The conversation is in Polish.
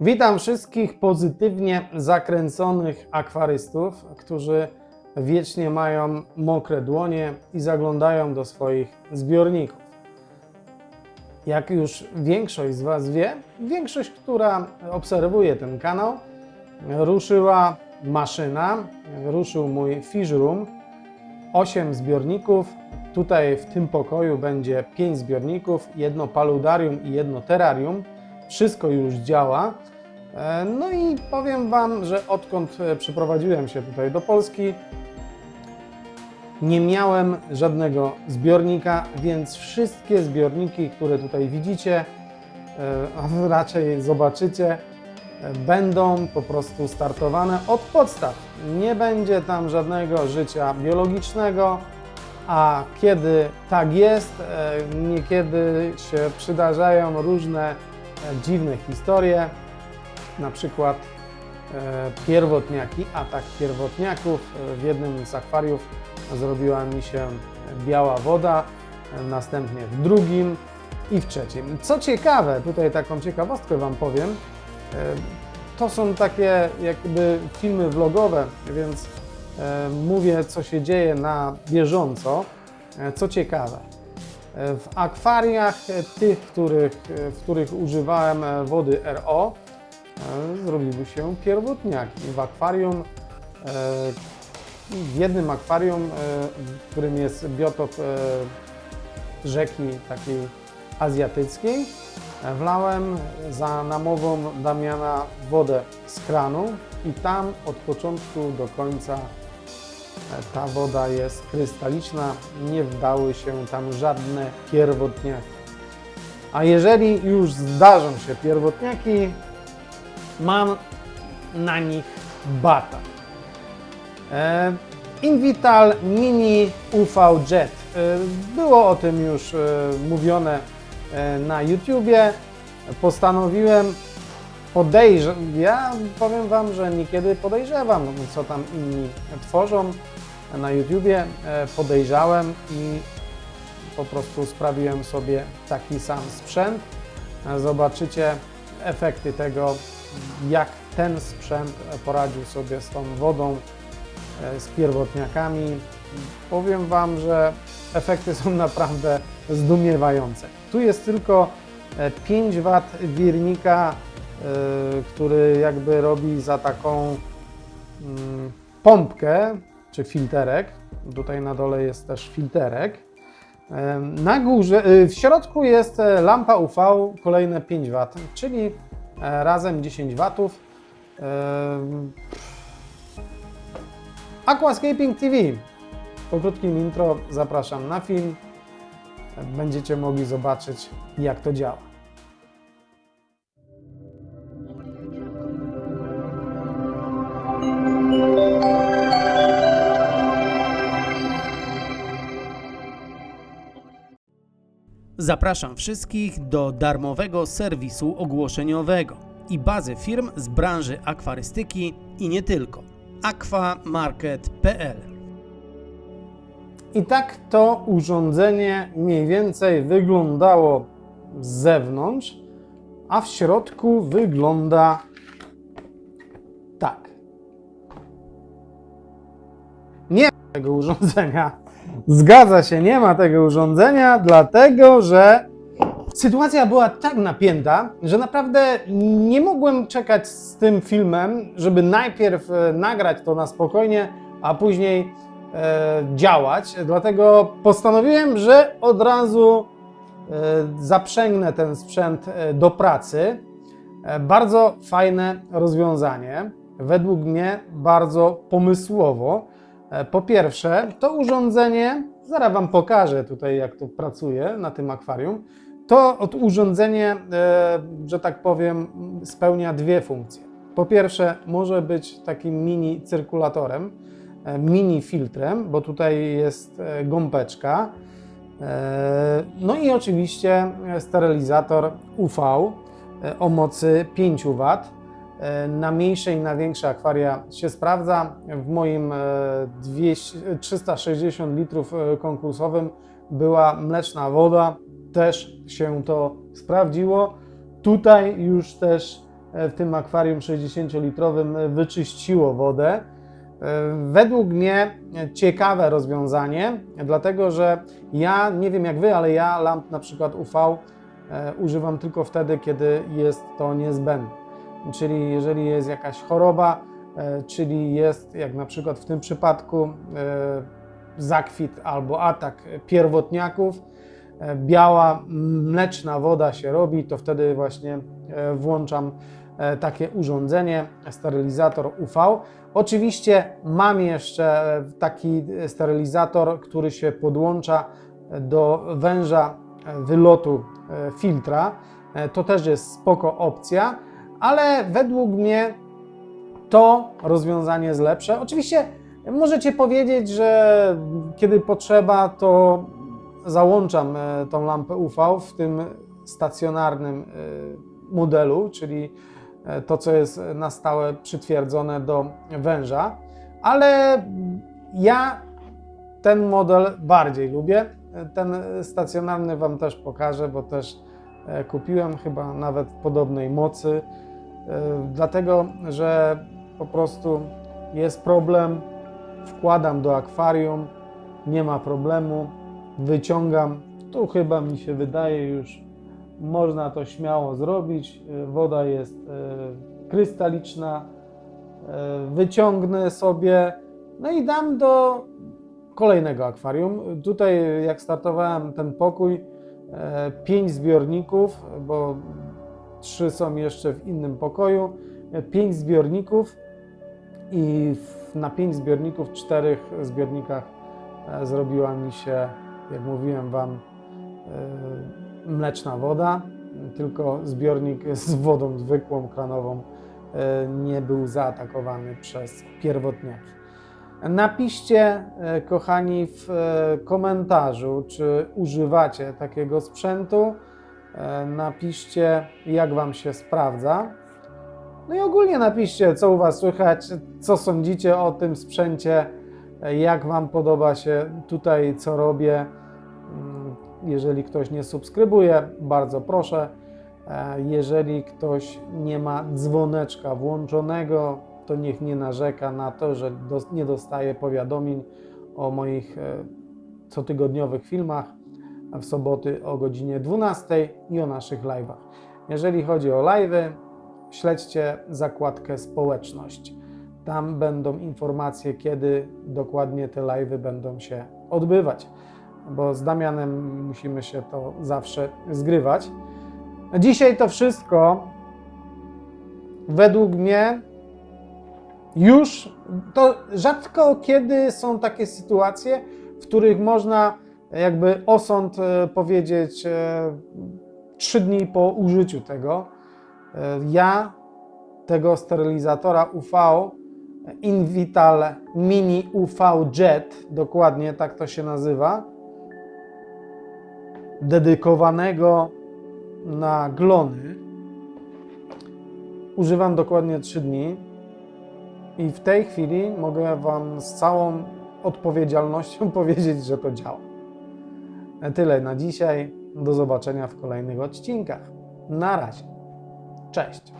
Witam wszystkich pozytywnie zakręconych akwarystów, którzy wiecznie mają mokre dłonie i zaglądają do swoich zbiorników. Jak już większość z Was wie, większość, która obserwuje ten kanał, ruszyła maszyna, ruszył mój fish room, 8 zbiorników. Tutaj w tym pokoju będzie 5 zbiorników, jedno paludarium i jedno terrarium. Wszystko już działa. E, No i powiem Wam, że odkąd e, przyprowadziłem się tutaj do Polski, nie miałem żadnego zbiornika, więc wszystkie zbiorniki, które tutaj widzicie, e, a raczej zobaczycie, będą po prostu startowane od podstaw. Nie będzie tam żadnego życia biologicznego, a kiedy tak jest, niekiedy się przydarzają różne dziwne historie, na przykład e, pierwotniaki, atak pierwotniaków. E, W jednym z akwariów zrobiła mi się biała woda, e, następnie w drugim i w trzecim. Co ciekawe, tutaj taką ciekawostkę Wam powiem, e, to są takie jakby filmy vlogowe, więc e, mówię, co się dzieje na bieżąco. E, Co ciekawe, e, w akwariach e, tych, których, e, w których używałem e, wody RO, zrobiły się pierwotniaki. W akwarium, w jednym akwarium, w którym jest biotop rzeki takiej azjatyckiej, wlałem za namową Damiana wodę z kranu i tam od początku do końca ta woda jest krystaliczna, nie wdały się tam żadne pierwotniaki. A jeżeli już zdarzą się pierwotniaki, mam na nich bata. E, Invital Mini UV Jet. E, Było o tym już e, mówione e, na YouTubie. Postanowiłem podejrzeć. Ja powiem Wam, że niekiedy podejrzewam, co tam inni tworzą na YouTubie. E, Podejrzałem i po prostu sprawiłem sobie taki sam sprzęt. E, Zobaczycie efekty tego, jak ten sprzęt poradził sobie z tą wodą, e, z pierwotniakami. Powiem Wam, że efekty są naprawdę zdumiewające. Tu jest tylko e, 5 W wirnika, który jakby robi za taką mm, pompkę czy filterek. Tutaj na dole jest też filterek. Na górze, e, w środku jest e, lampa UV, kolejne 5 W, czyli e, razem 10 W. Aquascaping TV. Po krótkim intro zapraszam na film. Będziecie mogli zobaczyć, jak to działa. Zapraszam wszystkich do darmowego serwisu ogłoszeniowego i bazy firm z branży akwarystyki i nie tylko. aquamarket.pl I tak to urządzenie mniej więcej wyglądało z zewnątrz, a w środku wygląda tak. Nie tego urządzenia. Zgadza się, nie ma tego urządzenia, dlatego że sytuacja była tak napięta, że naprawdę nie mogłem czekać z tym filmem, żeby najpierw e, nagrać to na spokojnie, a później e, działać. Dlatego postanowiłem, że od razu e, zaprzęgnę ten sprzęt e, do pracy. E, bardzo fajne rozwiązanie. Według mnie bardzo pomysłowo. E, Po pierwsze, to urządzenie, zaraz Wam pokażę tutaj, jak to pracuje na tym akwarium. To urządzenie, e, że tak powiem, spełnia dwie funkcje. Po pierwsze, może być takim mini cyrkulatorem, e, mini filtrem, bo tutaj jest gąbeczka. No i oczywiście sterylizator UV o mocy 5 W. E, Na mniejsze i na większe akwaria się sprawdza. W moim e, 200, 360 litrów e, konkursowym była mleczna woda, też się to sprawdziło. Tutaj już też e, w tym akwarium 60-litrowym e, wyczyściło wodę. E, Według mnie ciekawe rozwiązanie, dlatego że ja nie wiem jak wy, ale ja lamp na przykład UV e, używam tylko wtedy, kiedy jest to niezbędne. Czyli jeżeli jest jakaś choroba, e, czyli jest jak na przykład w tym przypadku e, zakwit albo atak pierwotniaków, e, biała mleczna woda się robi, to wtedy właśnie włączam takie urządzenie, sterylizator UV. Oczywiście mam jeszcze taki sterylizator, który się podłącza do węża wylotu filtra. To też jest spoko opcja, ale według mnie to rozwiązanie jest lepsze. Oczywiście możecie powiedzieć, że kiedy potrzeba, to załączam e, tą lampę UV w tym stacjonarnym e, modelu, czyli e, to, co jest na stałe przytwierdzone do węża, ale ja ten model bardziej lubię. Ten stacjonarny Wam też pokażę, bo też kupiłem chyba nawet podobnej mocy, dlatego że po prostu jest problem. Wkładam do akwarium, nie ma problemu, wyciągam. Tu chyba mi się wydaje już można to śmiało zrobić. E, Woda jest e, krystaliczna. E, Wyciągnę sobie, no i dam do kolejnego akwarium. Tutaj, jak startowałem ten pokój, e, pięć zbiorników, bo trzy są jeszcze w innym pokoju. e, Pięć zbiorników i na pięć zbiorników, czterech zbiornikach e, zrobiła mi się, jak mówiłem Wam, e, mleczna woda. Tylko zbiornik z wodą zwykłą, kranową nie był zaatakowany przez pierwotniaki. Napiszcie, kochani, w komentarzu, czy używacie takiego sprzętu. E, Napiszcie, jak Wam się sprawdza. No i ogólnie napiszcie, co u Was słychać, co sądzicie o tym sprzęcie, jak Wam podoba się tutaj, co robię. Mm, Jeżeli ktoś nie subskrybuje, bardzo proszę. E, Jeżeli ktoś nie ma dzwoneczka włączonego, to niech nie narzeka na to, że nie dostaje powiadomień o moich e, cotygodniowych filmach w soboty o godzinie 12 i o naszych live'ach. Jeżeli chodzi o live'y, śledźcie zakładkę społeczność. Tam będą informacje, kiedy dokładnie te live'y będą się odbywać, bo z Damianem musimy się to zawsze zgrywać. Dzisiaj to wszystko według mnie już to rzadko kiedy są takie sytuacje, w których można jakby osąd e, powiedzieć e, trzy dni po użyciu tego. E, Ja tego sterylizatora UV Invital Mini UV Jet, dokładnie tak to się nazywa, dedykowanego na glony, używam dokładnie 3 dni i w tej chwili mogę Wam z całą odpowiedzialnością powiedzieć, że to działa. Tyle na dzisiaj. Do zobaczenia w kolejnych odcinkach. Na razie. Cześć.